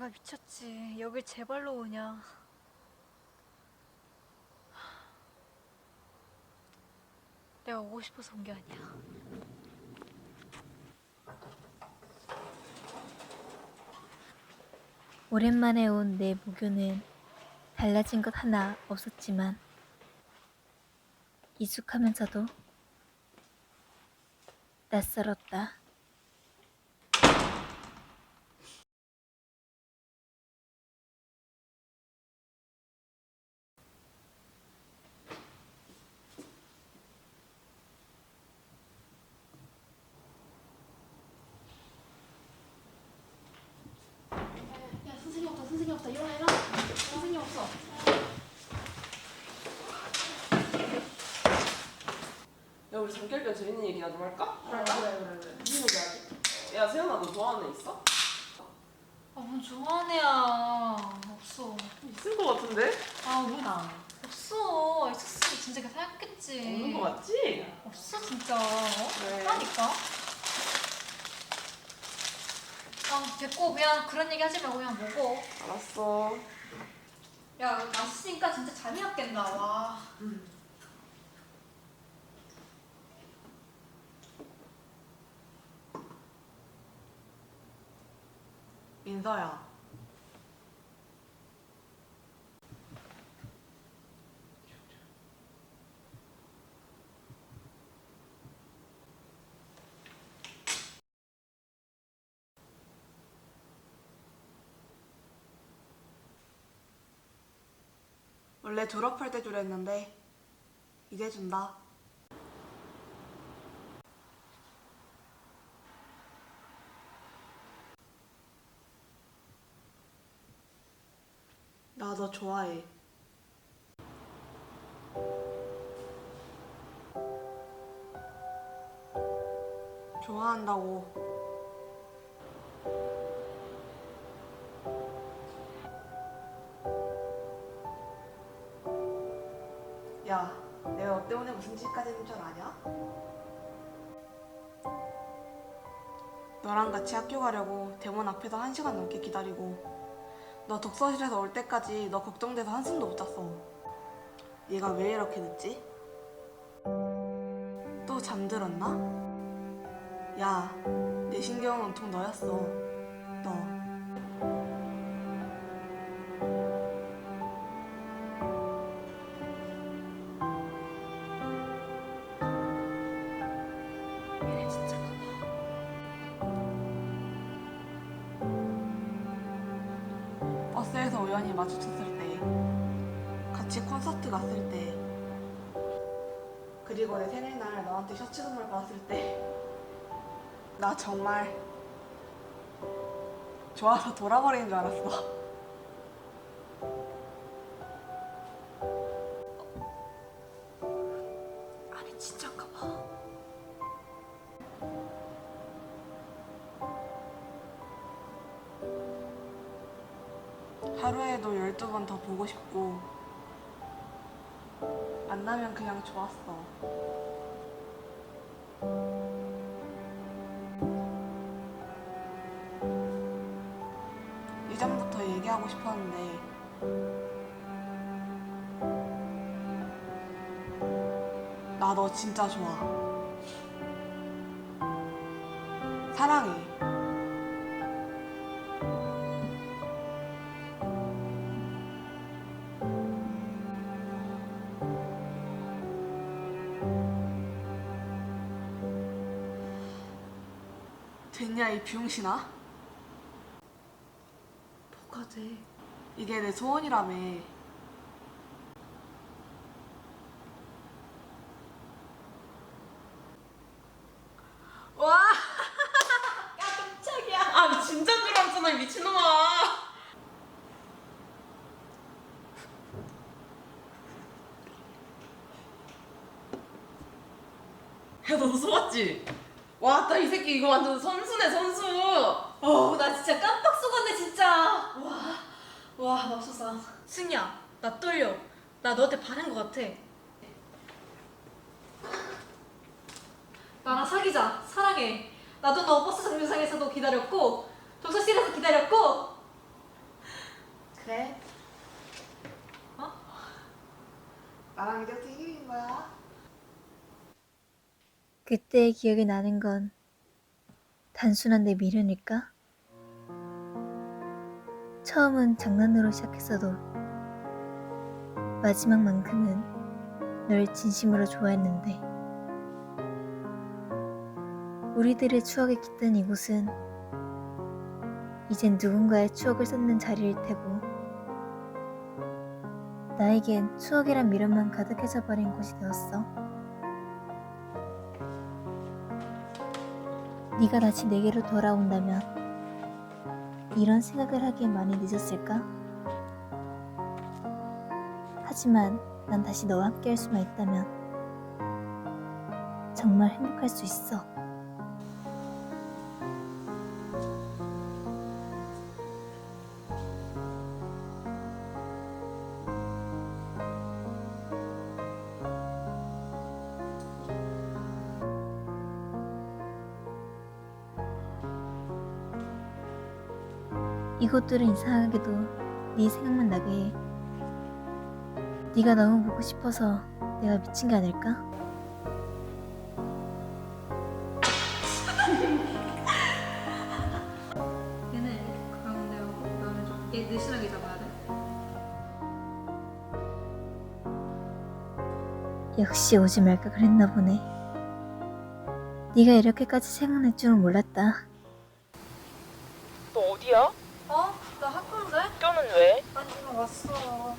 내가 미쳤지. 여길 제발로 오냐. 내가 오고 싶어서 온 게 아니야. 오랜만에 온 내 모교는 달라진 것 하나 없었지만 익숙하면서도 낯설었다. 야 선생님 없다 선생님 없다 일어나 일어나 선생님 없어 야 우리 잠결변 재밌는 얘기나 좀 할까? 그래 그래 그래 그래 무슨 얘기 하지? 야 세연아 너 좋아하는 애 있어? 아, 뭔 좋아하는 애야. 없어. 있을 것 같은데? 아, 왜 나? 없어. 있었으면 진짜 걔 사귀었겠지. 없는 것 같지? 없어, 진짜. 어? 그래. 없다니까. 아, 됐고, 그냥 그런 얘기 하지 말고 그냥 먹어. 알았어 야, 맛있으니까 진짜 잠이 안 깬다, 와. 민서야 원래 졸업할 때 주려 했는데 이제 준다. 나 너 좋아해. 좋아한다고. 야, 내가 너 때문에 무슨 짓까지 했는 줄 아냐? 너랑 같이 학교 가려고 대문 앞에서 한 시간 넘게 기다리고 너 독서실에서 올 때까지 너 걱정돼서 한숨도 못 잤어. 얘가 왜 이렇게 늦지? 또 잠들었나? 야, 내 신경은 온통 너였어. 너. 우연히 마주쳤을 때, 같이 콘서트 갔을 때, 그리고 내 생일날 너한테 셔츠 선물 받았을 때, 나 정말 좋아서 돌아버리는 줄 알았어. 하루에도 12번 더 보고 싶고 만나면 그냥 좋았어. 이전부터 얘기하고 싶었는데 나 너 진짜 좋아. 사랑해 됐냐 이 비용신아? 뭐가 돼? 이게 내 소원이라며 와 깜짝이야. 아 진짜인 줄 알았잖아 이 미친놈아 야 너도 속았지? 와 나 이 새끼 이거 완전 선수네 선수 어우, 나 진짜 깜빡 속았네, 진짜. 와, 와, 맙소사. 승희야, 나 떨려. 나 너한테 반한 것 같아. 나랑 사귀자. 사랑해. 나도 너 버스 정류장에서도 기다렸고, 독서실에서 기다렸고, 그래. 어? 나랑 이제 어떻게 헤어진 거야? 그때의 기억이 나는 건 단순한 내 미련일까? 처음은 장난으로 시작했어도 마지막만큼은 널 진심으로 좋아했는데 우리들의 추억이 깃든 이곳은 이젠 누군가의 추억을 쌓는 자리일 테고 나에겐 추억이란 미련만 가득해져 버린 곳이 되었어. 네가 다시 내게로 돌아온다면 이런 생각을 하기에 많이 늦었을까? 하지만 난 다시 너와 함께 할 수만 있다면 정말 행복할 수 있어. 이곳들은 이상하게도 네 생각만 나게 해. 네가 너무 보고 싶어서 내가 미친 게 아닐까? 얘는 이렇게 가운데요. 그다음에 좀얘 느슨하게 잡아야 돼. 역시 오지 말까 그랬나 보네. 네가 이렇게까지 생각날 줄은 몰랐다. 너 어디야? 학교는 왜? 아니 지금 왔어.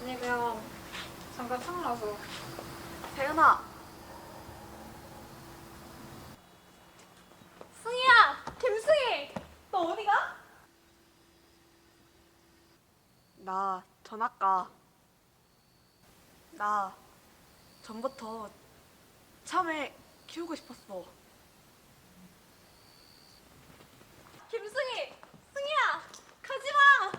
아니 그냥 잠깐 생각나서. 세연아. 승희야! 김승희! 너 어디 가? 나 전학 가. 나 전부터 참외 키우고 싶었어. 김승희! 승희야! 가지마!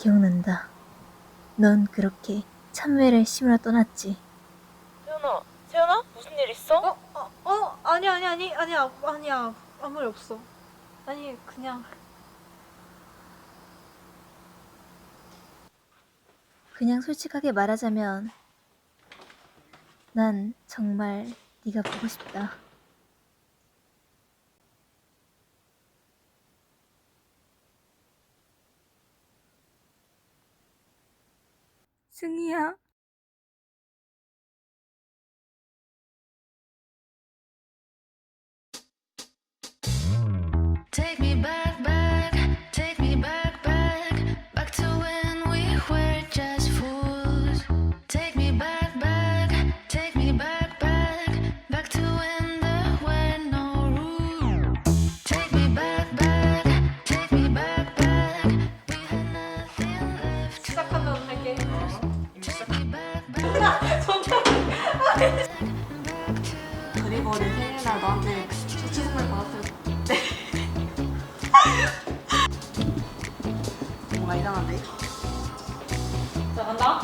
기억난다. 넌 그렇게 참외를 심으러 떠났지. 세연아, 세연아? 무슨 일 있어? 어? 어? 어? 아니 아니 아니 아니야 아니야 아무 일 없어. 아니 그냥 그냥 솔직하게 말하자면 난 정말 네가 보고 싶다. 승희 뭔가 이상한데? 자 간다.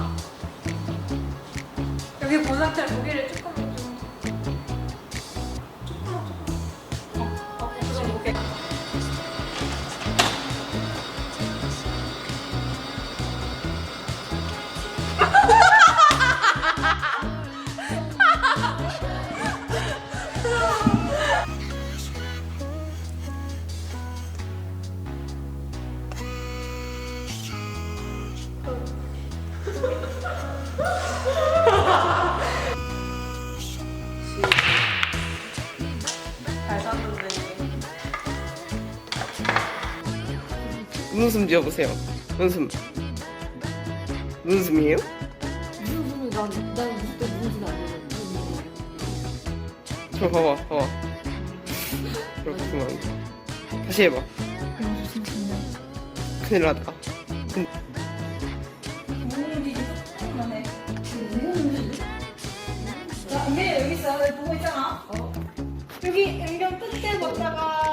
여기 본 상태로 고기를 조 눈웃음 지어보세요. 눈웃음. 눈웃음이에요? 저 봐봐, 봐봐. 그렇구만. 다시 해봐. 큰일 났다. 자, 은경이 여기 있어. 보고 있잖아. 여기 은경 끝에 봤다가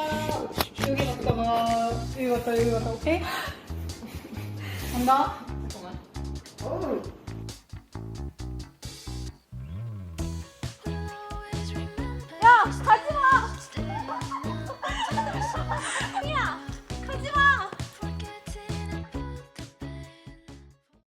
여기 봤다가 여기 봤다 여기 봤다 오케이? 간다. 야, 스타트.